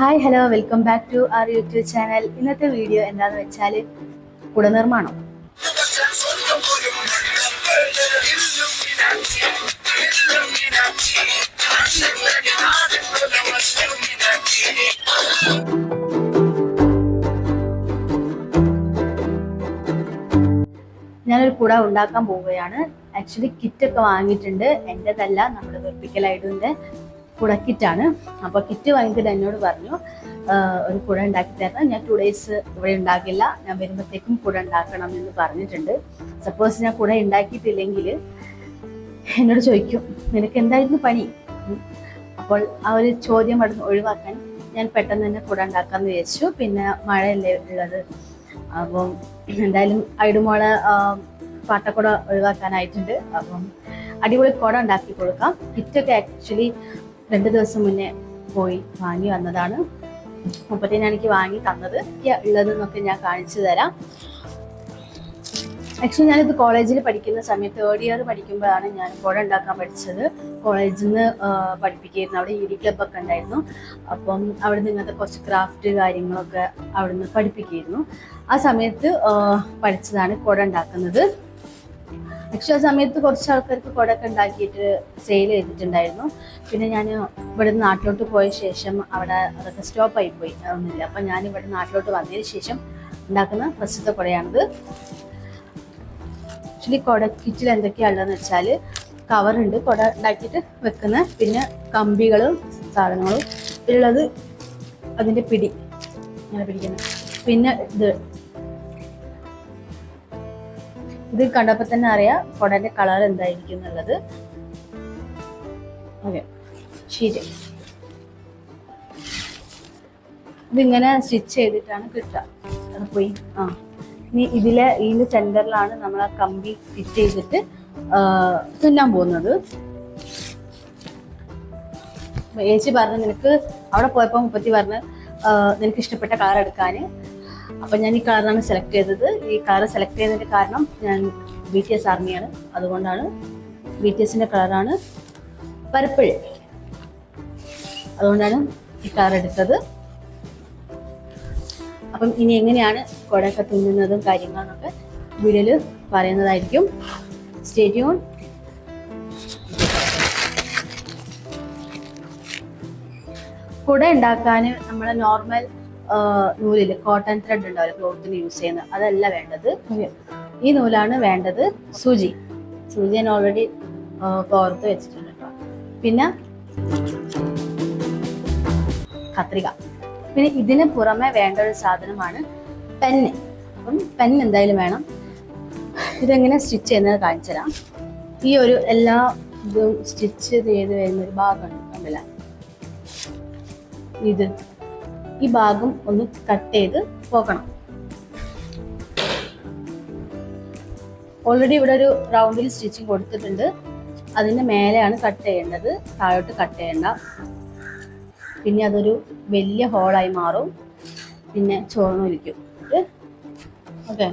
Hi hello welcome back to our YouTube channel ഇന്നത്തെ video എന്താന്ന് വെച്ചാൽ കുടനിർമ്മാണം. ഞാനൊരു കുട ഉണ്ടാക്കാൻ പോവുകയാണ്. ആക്ച്വലി കിറ്റൊക്കെ വാങ്ങിയിട്ടുണ്ട്. എന്റെതല്ല നമ്മുടെ വെർപ്പിക്കലായിട്ടുണ്ട് കുട കിറ്റാണ്. അപ്പോൾ കിറ്റ് വാങ്ങിയിട്ട് എന്നോട് പറഞ്ഞു. ഒരു കുട ഉണ്ടാക്കി തരണം. ഞാൻ ടു ഡേയ്സ് ഇവിടെ ഉണ്ടാക്കില്ല ഞാൻ വരുമ്പോഴത്തേക്കും കുട ഉണ്ടാക്കണം എന്ന് പറഞ്ഞിട്ടുണ്ട്. സപ്പോസ് ഞാൻ കുട ഉണ്ടാക്കിയിട്ടില്ലെങ്കിൽ എന്നോട് ചോദിക്കും നിനക്ക് എന്തായിരുന്നു പണി? അപ്പോൾ ആ ഒരു ചോദ്യം അവിടെ ഒഴിവാക്കാൻ ഞാൻ പെട്ടെന്ന് തന്നെ കുട ഉണ്ടാക്കാമെന്ന് വിചാരിച്ചു. പിന്നെ മഴയല്ലേ ഉള്ളത്. അപ്പം എന്തായാലും ഐഡുമോളെ പാട്ടക്കുട ഒഴിവാക്കാനായിട്ടുണ്ട്. അപ്പം അടിപൊളി കുട ഉണ്ടാക്കി കൊടുക്കാം. കിറ്റൊക്കെ ആക്ച്വലി രണ്ട് ദിവസം മുന്നേ പോയി വാങ്ങി വന്നതാണ്. മുപ്പത്തേന് എനിക്ക് വാങ്ങി തന്നത്. ഉള്ളതെന്നൊക്കെ ഞാൻ കാണിച്ചു തരാം. ആക്ച്വലി ഞാനിത് കോളേജിൽ പഠിക്കുന്ന സമയത്ത് തേർഡ് ഇയർ പഠിക്കുമ്പോഴാണ് ഞാൻ കുട ഉണ്ടാക്കാൻ പഠിച്ചത്. കോളേജിൽ നിന്ന് പഠിപ്പിക്കുകയായിരുന്നു. അവിടെ ഇ ഡി ക്ലബ്ബൊക്കെ ഉണ്ടായിരുന്നു. അപ്പം അവിടെ നിന്ന് ഇങ്ങനത്തെ കുറച്ച് ക്രാഫ്റ്റ് കാര്യങ്ങളൊക്കെ അവിടെ നിന്ന് പഠിപ്പിക്കുകയായിരുന്നു. ആ സമയത്ത് പഠിച്ചതാണ് കുട ഉണ്ടാക്കുന്നത്. ആക്ച്വലി ആ സമയത്ത് കുറച്ച് ആൾക്കാർക്ക് കുടയൊക്കെ ഉണ്ടാക്കിയിട്ട് സെയിൽ ചെയ്തിട്ടുണ്ടായിരുന്നു. പിന്നെ ഞാൻ ഇവിടെ നാട്ടിലോട്ട് പോയ ശേഷം അവിടെ അതൊക്കെ സ്റ്റോപ്പായി പോയി. അതൊന്നുമില്ല. അപ്പം ഞാൻ ഇവിടെ നാട്ടിലോട്ട് വന്നതിന് ശേഷം ഉണ്ടാക്കുന്ന പ്രസ്തുത കുടയാണിത്. ആക്ച്വലി കുട കിറ്റിൽ എന്തൊക്കെയാണുള്ളതെന്ന് വെച്ചാൽ കവറുണ്ട് കുട ഉണ്ടാക്കിയിട്ട് വെക്കുന്ന പിന്നെ കമ്പികളും സാധനങ്ങളും. ഇതിലുള്ളത് അതിന്റെ പിടി. ഇങ്ങനെ പിടിക്കുന്നത് പിന്നെ ഇത് ഇത് കണ്ടപ്പോൾ തന്നെ അറിയാം കുടന്റെ കളർ എന്തായിരിക്കും എന്നുള്ളത്. ഓക്കെ. ശരി. ഇതിങ്ങനെ സ്റ്റിച്ച് ചെയ്തിട്ടാണ് കിട്ടുക. അത് പോയി. ആ. ഇനി ഇതിലെ ഇതിന്റെ സെന്ററിലാണ് നമ്മൾ ആ കമ്പി സ്റ്റിച്ച് ചെയ്തിട്ട് തുന്നാൻ പോകുന്നത്. ഏച്ചി പറഞ്ഞു നിനക്ക് അവിടെ പോയപ്പോ മുപ്പത്തി പറഞ്ഞ് നിനക്ക് ഇഷ്ടപ്പെട്ട കളർ എടുക്കാന്. അപ്പൊ ഞാൻ ഈ കളറാണ് സെലക്ട് ചെയ്തത്. ഈ കളർ സെലക്ട് ചെയ്തതിന്റെ കാരണം ഞാൻ ബി ടി എസ് ആർമിയാണ് അതുകൊണ്ടാണ് ബി ടി എസിന്റെ കളറാണ് പർപ്പിൾ അതുകൊണ്ടാണ് ഈ കാർ എടുത്തത്. അപ്പം ഇനി എങ്ങനെയാണ് കുടയൊക്കെ തുന്നുന്നതും കാര്യങ്ങളൊക്കെ വീഡിയോയിൽ പറയുന്നതായിരിക്കും. സ്റ്റേഡിയോൺ കുട ഉണ്ടാക്കാൻ നമ്മൾ നോർമൽ നൂലിൽ കോട്ടൺ ത്രെഡ് ഉണ്ടാവില്ല ക്ലോത്തിന് യൂസ് ചെയ്യുന്നത്? അതല്ല വേണ്ടത്. ഈ നൂലാണ് വേണ്ടത് സൂചി. സൂചി ഞാൻ ഓൾറെഡി കോർത്ത് വെച്ചിട്ടുണ്ട് കേട്ടോ പിന്നെ കത്രിക. പിന്നെ ഇതിന് പുറമെ വേണ്ട ഒരു സാധനമാണ് പെന്ന് അപ്പം പെൻ എന്തായാലും വേണം. ഇതെങ്ങനെ സ്റ്റിച്ച് ചെയ്യുന്നത് കാണിച്ചു തരാം. ഈ ഒരു എല്ലാ ഇതും സ്റ്റിച്ച് ചെയ്ത് വരുന്ന ഒരു ഭാഗമുണ്ട് കണ്ടില്ല ഇത്. ഈ ഭാഗം ഒന്ന് കട്ട് ചെയ്ത് പോകണം. ഓൾറെഡി ഇവിടെ ഒരു റൗണ്ടിൽ സ്റ്റിച്ചിങ് കൊടുത്തിട്ടുണ്ട്. അതിന്റെ മേലെയാണ് കട്ട് ചെയ്യേണ്ടത്. താഴോട്ട് കട്ട് ചെയ്യേണ്ട. പിന്നെ അതൊരു വലിയ ഹോളായി മാറും. പിന്നെ ചോർന്നൊലിക്കും ഓക്കെ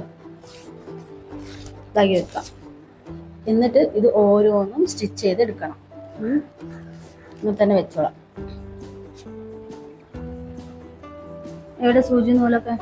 ഇതാക്കി വെക്കാം. എന്നിട്ട് ഇത് ഓരോന്നും സ്റ്റിച്ച് ചെയ്ത് എടുക്കണം തന്നെ വെച്ചോളാം. എവിടെ സൂചി നൂലൊക്കെ?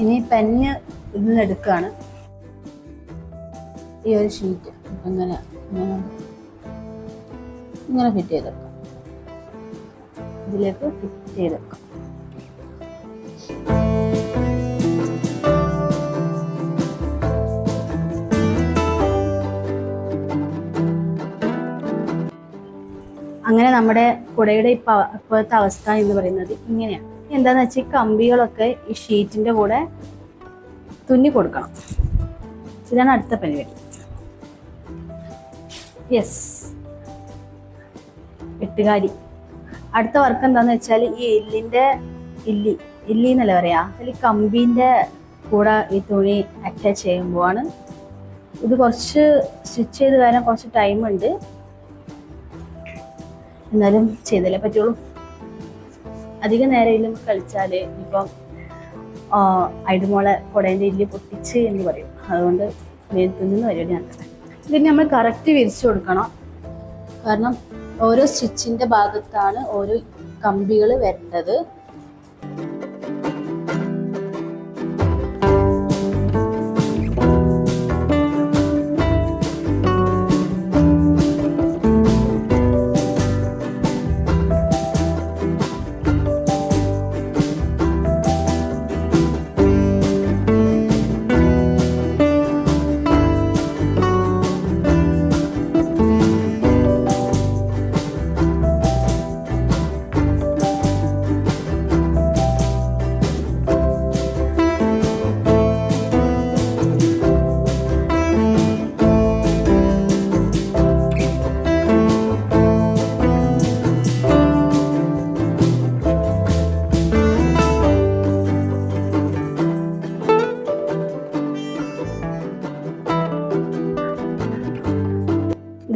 ഇനി പെന്ന് ഇതിൽ എടുക്കുകയാണ് ഈ ഒരു ഷീറ്റ് അങ്ങനെ ഇങ്ങനെ ഫിറ്റ് ചെയ്തെടുക്കാം ഇതിലേക്ക് ഫിറ്റ് വെക്കാം. അങ്ങനെ നമ്മുടെ കുടയുടെ ഇപ്പൊ ഇപ്പോഴത്തെ അവസ്ഥ എന്ന് പറയുന്നത് ഇങ്ങനെയാണ്. എന്താന്ന് വെച്ചാൽ കമ്പികളൊക്കെ ഈ ഷീറ്റിന്റെ കൂടെ തുന്നി കൊടുക്കണം. ഇതാണ് അടുത്ത പരിപാടി. യെസ് എട്ടുകാരി. അടുത്ത വർക്ക് എന്താന്ന് വെച്ചാൽ ഈ എല്ലിന്റെ ഇല്ലി ഇല്ലി എന്നല്ല പറയാ അതിൽ കമ്പിന്റെ കൂടെ ഈ തുണി അറ്റാച്ച് ചെയ്യുമ്പോഴാണ്. ഇത് കുറച്ച് സ്റ്റിച്ച് ചെയ്ത് വരാൻ കുറച്ച് ടൈം ഉണ്ട്. എന്നാലും ചെയ്തല്ലേ പറ്റുള്ളൂ. അധികം നേരം കളിച്ചാൽ. ഇപ്പം ഐഡുമോളെ കുടേന്റെ ഇല്ലി പൊട്ടിച്ച് എന്ന് പറയും. അതുകൊണ്ട് മേത്തുനിന്ന് പരിപാടി നടക്കട്ടെ. ഇതിന് നമ്മൾ കറക്റ്റ് വിരിച്ചു കൊടുക്കണം. കാരണം ഓരോ സ്റ്റിച്ചിന്റെ ഭാഗത്താണ് ഓരോ കമ്പികൾ വരേണ്ടത്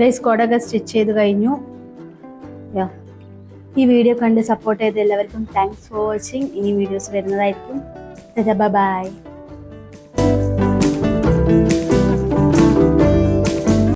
ഗൈസ് കോടൊക്കെ സ്റ്റിച്ച് ചെയ്ത് കഴിഞ്ഞു. യാ ഈ വീഡിയോ കണ്ട് സപ്പോർട്ട് ചെയ്ത എല്ലാവർക്കും താങ്ക്സ് ഫോർ വാച്ചിങ് ഇനി വീഡിയോസ് വരുന്നതായിരിക്കും. ബൈ